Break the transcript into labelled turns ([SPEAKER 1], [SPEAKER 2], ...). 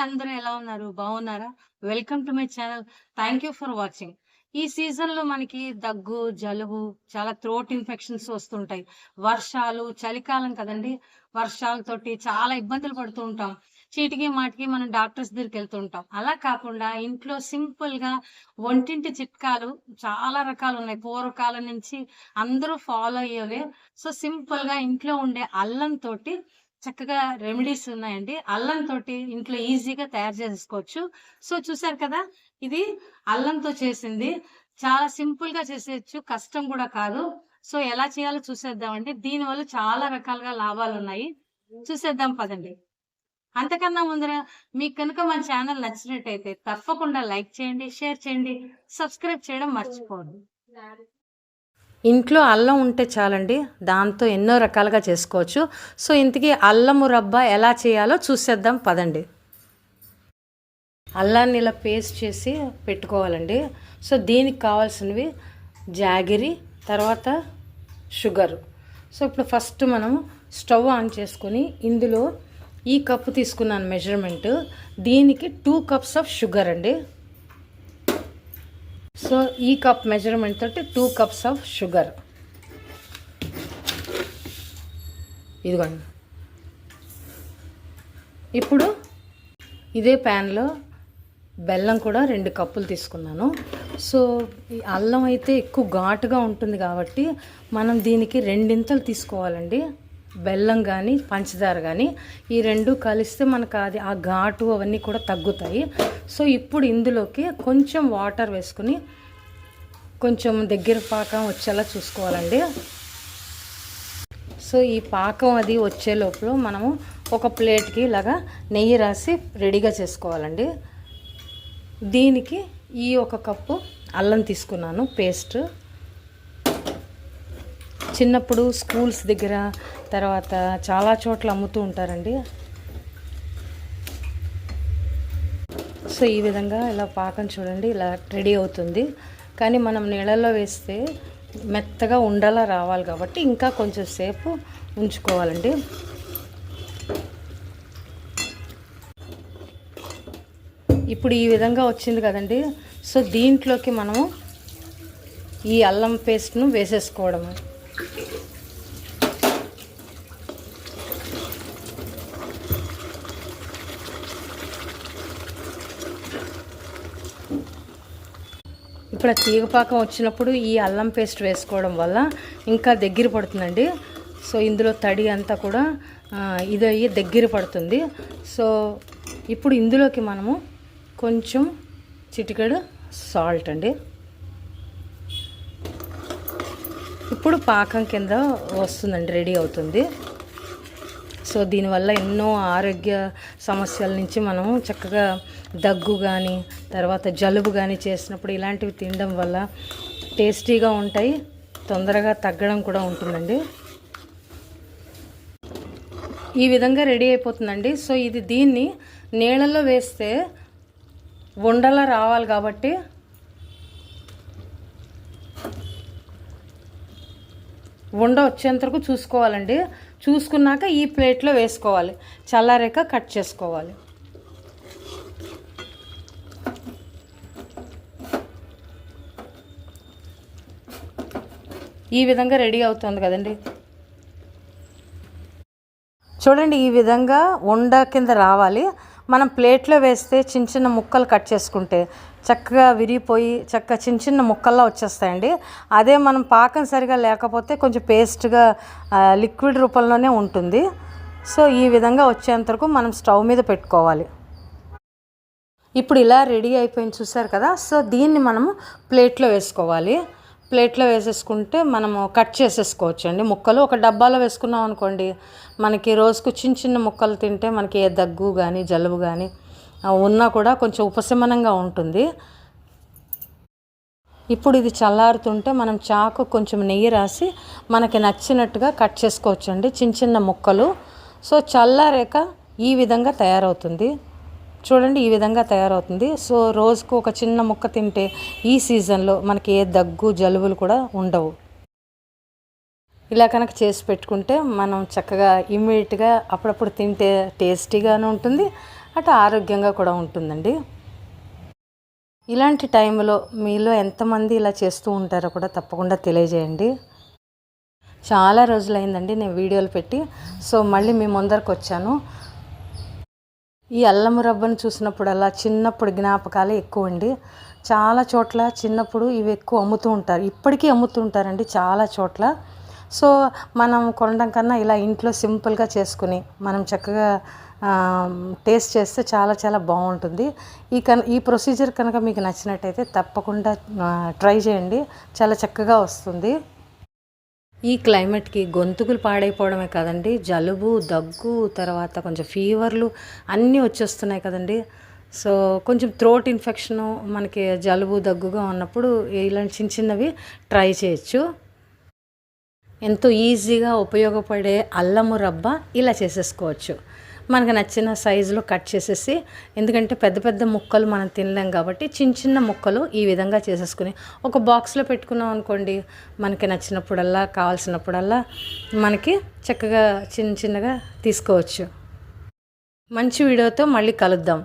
[SPEAKER 1] అందరూ ఎలా ఉన్నారు? బాగున్నారా? Welcome to my channel. Thank you for watching. ఈ సీజన్‌లో మనకి దగ్గు, జలుబు, చాలా థ్రోట్ ఇన్ఫెక్షన్స్ వస్తుంటాయి. వర్షాలు, చలికాలం కదండీ! వర్షాలతోటి చాలా ఇబ్బందులు పడుతూ ఉంటాం. చీటికి మాటికి మనం డాక్టర్స్ దగ్గరికెళ్తూ ఉంటాం. అలా కాకుండా ఇంట్లో సింపుల్‌గా వంటింటి చిట్కాలు చాలా రకాలున్నాయి. పూర్వకాలం నుంచి అందరూ ఫాలో అయ్యేవే. సో, సింపుల్‌గా ఇంట్లో ఉండే అల్లంతోటి చక్కగా రెమెడీస్ ఉన్నాయండి. అల్లంతో ఇంట్లో ఈజీగా తయారు చేసుకోవచ్చు సో, చూసారు కదా! ఇది అల్లంతో చేసింది. చాలా సింపుల్‌గా చేసేయొచ్చు. కష్టం కూడా కాదు. సో, ఎలా చేయాలో చూసేద్దామండి. దీనివల్ల చాలా రకాలుగా లాభాలు ఉన్నాయి చూసేద్దాం పదండి. అంతకన్నా ముందర మీకు కనుక మన ఛానల్ నచ్చినట్టయితే తప్పకుండా లైక్ చేయండి, షేర్ చేయండి, సబ్స్క్రైబ్ చేయడం మర్చిపోవద్దు. ఇంట్లో అల్లం ఉంటే చాలండి. దాంతో ఎన్నో రకాలుగా చేసుకోవచ్చు. సో, ఇంతకీ అల్లము రబ్బ ఎలా చేయాలో చూసేద్దాం పదండి. అల్లాన్ని ఇలా పేస్ట్ చేసి పెట్టుకోవాలండి. సో, దీనికి కావాల్సినవి జాగిరి, తర్వాత షుగర్. సో, ఇప్పుడు ఫస్ట్ మనం స్టవ్ ఆన్ చేసుకొని ఇందులో ఈ కప్పు తీసుకున్నాను మెజర్‌మెంట్. దీనికి టూ కప్స్ ఆఫ్ షుగర్ అండి. సో, ఈ కప్ మెజర్‌మెంట్ తోటి టూ కప్స్ ఆఫ్ షుగర్. ఇదిగోండి. ఇప్పుడు ఇదే ప్యాన్‌లో బెల్లం కూడా రెండు కప్పులు తీసుకున్నాను. సో, అల్లం అయితే ఎక్కువ ఘాటుగా ఉంటుంది కాబట్టి మనం దీనికి రెండింతలు తీసుకోవాలండి. బెల్లం కానీ పంచదార కానీ ఈ రెండు కలిస్తే మనకు అది ఆ ఘాటు అవన్నీ కూడా తగ్గుతాయి. సో, ఇప్పుడు ఇందులోకి కొంచెం వాటర్ వేసుకుని కొంచెం దగ్గర పాకం వచ్చేలా చూసుకోవాలండి. సో, ఈ పాకం అది వచ్చే లోపల మనము ఒక ప్లేట్‌కి ఇలాగా నెయ్యి రాసి రెడీగా చేసుకోవాలండి. దీనికి ఈ ఒక కప్పు అల్లం తీసుకున్నాను పేస్ట్. చిన్నప్పుడు స్కూల్స్ దగ్గర తర్వాత చాలా చోట్ల అమ్ముతూ ఉంటారండి. సో, ఈ విధంగా ఇలా పాకం చూడండి ఇలా రెడీ అవుతుంది. కానీ మనం నీళ్ళల్లో వేస్తే మెత్తగా ఉండలా రావాలి కాబట్టి ఇంకా కొంచెం సేపు ఉంచుకోవాలండి. ఇప్పుడు ఈ విధంగా వచ్చింది కదండీ! సో, దీంట్లోకి మనము ఈ అల్లం పేస్ట్‌ను వేసేసుకోవడము ఇప్పుడు తీగ పాకం వచ్చినప్పుడు ఈ అల్లం పేస్ట్ వేసుకోవడం వల్ల ఇంకా దగ్గర పడుతుందండి. సో, ఇందులో తడి అంతా కూడా ఇదయ్యి దగ్గర పడుతుంది. సో, ఇప్పుడు ఇందులోకి మనము కొంచెం చిటికెడు సాల్ట్ అండి. ఇప్పుడు పాకం కింద వస్తుందండి. రెడీ అవుతుంది. సో, దీనివల్ల ఎన్నో ఆరోగ్య సమస్యల నుంచి మనం చక్కగా దగ్గు కానీ తర్వాత జలుబు కానీ చేసినప్పుడు ఇలాంటివి తినడం వల్ల టేస్టీగా ఉంటాయి. తొందరగా తగ్గడం కూడా ఉంటుందండి. ఈ విధంగా రెడీ అయిపోతుందండి. సో, ఇది దీన్ని నీళ్ళల్లో వేస్తే ఉండలా రావాలి కాబట్టి ఉండ వచ్చేంత వరకు చూసుకోవాలండి. చూసుకున్నాక ఈ ప్లేట్‌లో వేసుకోవాలి. చల్లారాక కట్ చేసుకోవాలి. ఈ విధంగా రెడీ అవుతుంది కదండీ! చూడండి ఈ విధంగా ఉండ కింద రావాలి. మనం ప్లేట్‌లో వేస్తే చిన్న చిన్న ముక్కలు కట్ చేసుకుంటే చక్కగా విరిగిపోయి చక్కగా చిన్న చిన్న ముక్కల్లా వచ్చేస్తాయండి. అదే మనం పాకం సరిగా లేకపోతే కొంచెం పేస్ట్‌గా లిక్విడ్ రూపంలోనే ఉంటుంది. సో, ఈ విధంగా వచ్చేంత వరకు మనం స్టవ్ మీద పెట్టుకోవాలి. ఇప్పుడు ఇలా రెడీ అయిపోయింది చూసారు కదా! సో, దీన్ని మనము ప్లేట్‌లో వేసుకోవాలి. ప్లేట్‌లో వేసేసుకుంటే మనము కట్ చేసేసుకోవచ్చండి ముక్కలు. ఒక డబ్బాలో వేసుకున్నాం అనుకోండి మనకి రోజుకు చిన్న చిన్న ముక్కలు తింటే మనకి ఏ దగ్గు కానీ జలుబు కానీ ఉన్నా కూడా కొంచెం ఉపశమనంగా ఉంటుంది. ఇప్పుడు ఇది చల్లారుతుంటే మనం చాకు కొంచెం నెయ్యి రాసి మనకి నచ్చినట్టుగా కట్ చేసుకోవచ్చండి చిన్న చిన్న ముక్కలు. సో, చల్లారాక ఈ విధంగా తయారవుతుంది. చూడండి ఈ విధంగా తయారవుతుంది. సో, రోజుకు ఒక చిన్న ముక్క తింటే ఈ సీజన్‌లో మనకి ఏ దగ్గు, జలుబులు కూడా ఉండవు. ఇలా కనుక చేసి పెట్టుకుంటే మనం చక్కగా ఇమ్మీడియేట్‌గా అప్పుడప్పుడు తింటే టేస్టీగాను ఉంటుంది. అటు ఆరోగ్యంగా కూడా ఉంటుందండి ఇలాంటి టైంలో మీలో ఎంతమంది ఇలా చేస్తూ ఉంటారో కూడా తప్పకుండా తెలియజేయండి చాలా రోజులైందండి నేను వీడియోలు పెట్టి సో మళ్ళీ మీ ముందరకు వచ్చాను ఈ అల్లం రబ్బను చూసినప్పుడల్లా చిన్నప్పుడు జ్ఞాపకాలే ఎక్కువ అండి చాలా చోట్ల చిన్నప్పుడు ఇవి ఎక్కువ అమ్ముతూ ఉంటారు. ఇప్పటికీ అమ్ముతూ ఉంటారండి చాలా చోట్ల. సో మనం కొనడం కన్నా ఇలా ఇంట్లో సింపుల్గా చేసుకుని మనం చక్కగా టేస్ట్ చేస్తే చాలా చాలా బాగుంటుంది ఈ కన్ ఈ ప్రొసీజర్ కనుక మీకు నచ్చినట్టయితే తప్పకుండా ట్రై చేయండి. చాలా చక్కగా వస్తుంది. ఈ క్లైమేట్కి గొంతుకులు పాడైపోవడమే కదండి. జలుబు దగ్గు తర్వాత కొంచెం ఫీవర్లు అన్నీ వచ్చేస్తున్నాయి కదండి. సో కొంచెం థ్రోట్ ఇన్ఫెక్షను మనకి జలుబు దగ్గుగా ఉన్నప్పుడు ఇలాంటి చిన్న చిన్నవి ట్రై చేయొచ్చు. ఎంతో ఈజీగా ఉపయోగపడే అల్లము రబ్బ ఇలా చేసేసుకోవచ్చు. మనకు నచ్చిన సైజులో కట్ చేసేసి ఎందుకంటే పెద్ద పెద్ద ముక్కలు మనం తినలేం కాబట్టి చిన్న చిన్న ముక్కలు ఈ విధంగా చేసేసుకుని ఒక బాక్స్లో పెట్టుకున్నాం అనుకోండి మనకి నచ్చినప్పుడల్లా కావాల్సినప్పుడల్లా మనకి చక్కగా చిన్న చిన్నగా తీసుకోవచ్చు. మంచి వీడియోతో మళ్ళీ కలుద్దాం.